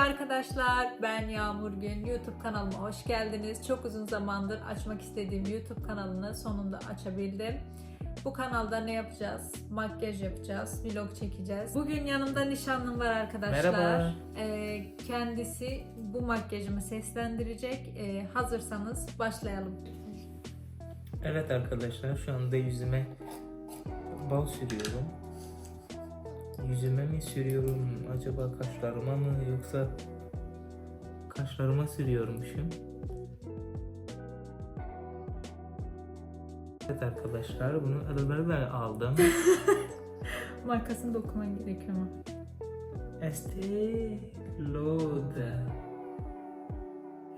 arkadaşlar, ben Yağmur Gün. YouTube kanalıma hoş geldiniz. Çok uzun zamandır açmak istediğim YouTube kanalını sonunda açabildim. Bu kanalda ne yapacağız? Makyaj yapacağız, vlog çekeceğiz. Bugün yanımda nişanlım var arkadaşlar. Merhaba. Ee, kendisi bu makyajımı seslendirecek. Ee, hazırsanız başlayalım. Evet arkadaşlar şu anda yüzüme bal sürüyorum. Yüzüme mi sürüyorum acaba kaşlarıma mı yoksa kaşlarıma sürüyormuşum. Evet arkadaşlar bunu aralarla aldım. Markasını da okuman gerekiyor ama. Estee Lauder.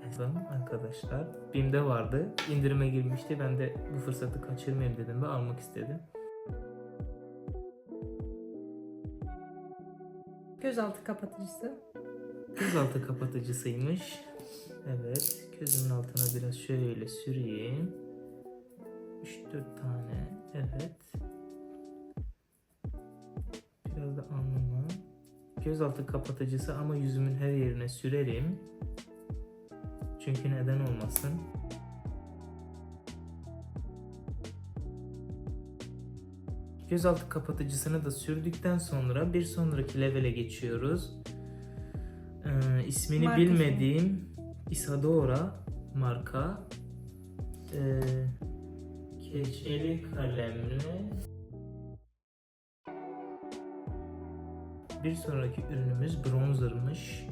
Efendim arkadaşlar BİM'de vardı. İndirime girmişti. Ben de bu fırsatı kaçırmayayım dedim ve almak istedim. Gözaltı kapatıcısı. Gözaltı kapatıcısıymış. Evet. Gözümün altına biraz şöyle süreyim. 3-4 tane. Evet. Biraz da alnıma. Gözaltı kapatıcısı ama yüzümün her yerine sürerim. Çünkü neden olmasın? Gözaltı kapatıcısını da sürdükten sonra bir sonraki levele geçiyoruz. Ee, ismini Markası. bilmediğim Isadora marka ee, keçeli kalemli bir sonraki ürünümüz bronzermış.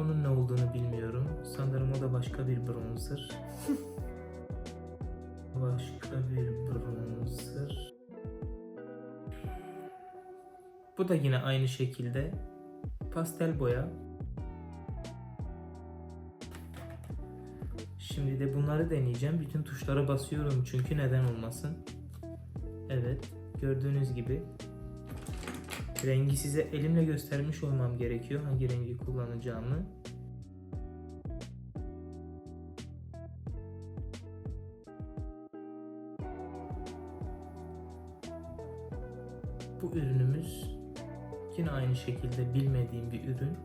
Onun ne olduğunu bilmiyorum. Sanırım o da başka bir bronzer. başka bir bronzer. Bu da yine aynı şekilde pastel boya. Şimdi de bunları deneyeceğim. Bütün tuşlara basıyorum çünkü neden olmasın. Evet, gördüğünüz gibi rengi size elimle göstermiş olmam gerekiyor hangi rengi kullanacağımı. Bu ürünümüz yine aynı şekilde bilmediğim bir ürün.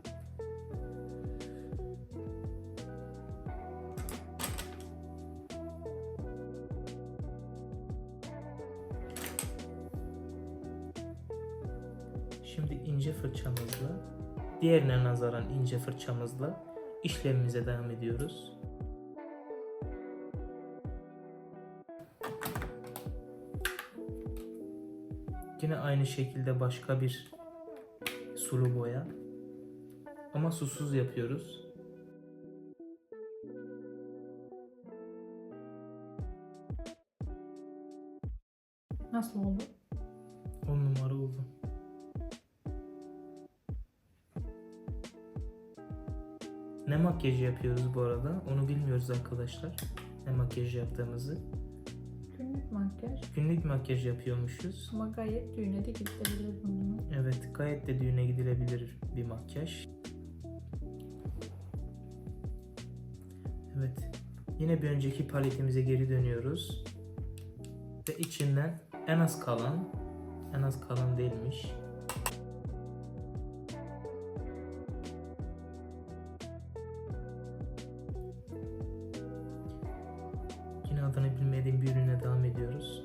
Şimdi ince fırçamızla, diğerine nazaran ince fırçamızla işlemimize devam ediyoruz. Yine aynı şekilde başka bir sulu boya. Ama susuz yapıyoruz. Nasıl oldu? 10 numara oldu. Ne makyajı yapıyoruz bu arada? Onu bilmiyoruz arkadaşlar. Ne makyajı yaptığımızı. Günlük makyaj. Günlük makyaj yapıyormuşuz. Ama gayet düğüne de gidebilir bununla. Evet, gayet de düğüne gidilebilir bir makyaj. Evet. Yine bir önceki paletimize geri dönüyoruz. Ve içinden en az kalan, en az kalan değilmiş. Bilmediğim bir ürüne devam ediyoruz.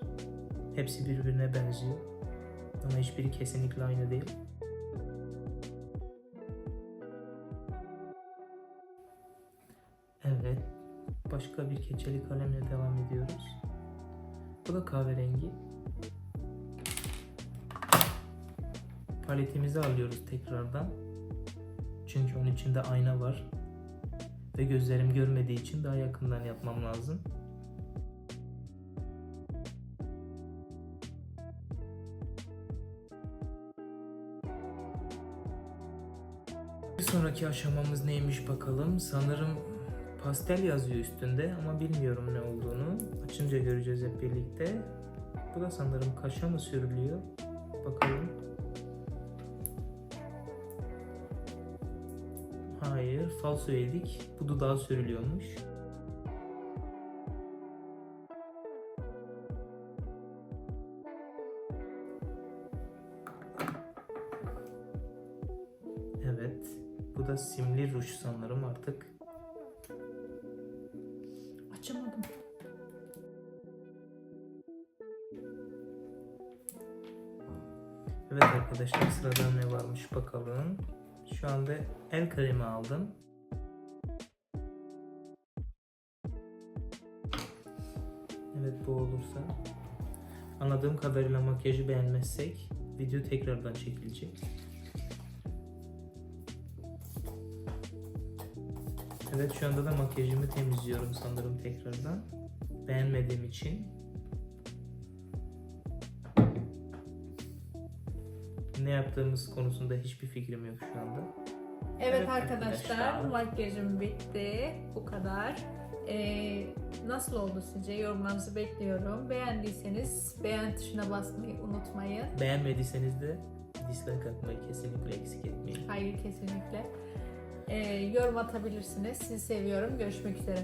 Hepsi birbirine benziyor. Ama hiçbiri kesinlikle aynı değil. Evet. Başka bir keçeli kalemle devam ediyoruz. Bu da kahverengi. Paletimizi alıyoruz tekrardan. Çünkü onun içinde ayna var. Ve gözlerim görmediği için daha yakından yapmam lazım. sonraki aşamamız neymiş bakalım. Sanırım pastel yazıyor üstünde ama bilmiyorum ne olduğunu. Açınca göreceğiz hep birlikte. Bu da sanırım kaşa mı sürülüyor? Bakalım. Hayır, falso yedik. Bu dudağa sürülüyormuş. Evet da simli ruj sanırım artık. Açamadım. Evet arkadaşlar sırada ne varmış bakalım. Şu anda el kremi aldım. Evet bu olursa. Anladığım kadarıyla makyajı beğenmezsek video tekrardan çekilecek. Evet şu anda da makyajımı temizliyorum sanırım tekrardan. Beğenmediğim için. Ne yaptığımız konusunda hiçbir fikrim yok şu anda. Evet, Evet arkadaşlar, arkadaşlar. makyajım bitti. Bu kadar. Ee, nasıl oldu sizce? Yorumlarınızı bekliyorum. Beğendiyseniz beğen tuşuna basmayı unutmayın. Beğenmediyseniz de dislike atmayı kesinlikle eksik etmeyin. Hayır kesinlikle. Ee, yorum atabilirsiniz. Sizi seviyorum. Görüşmek üzere.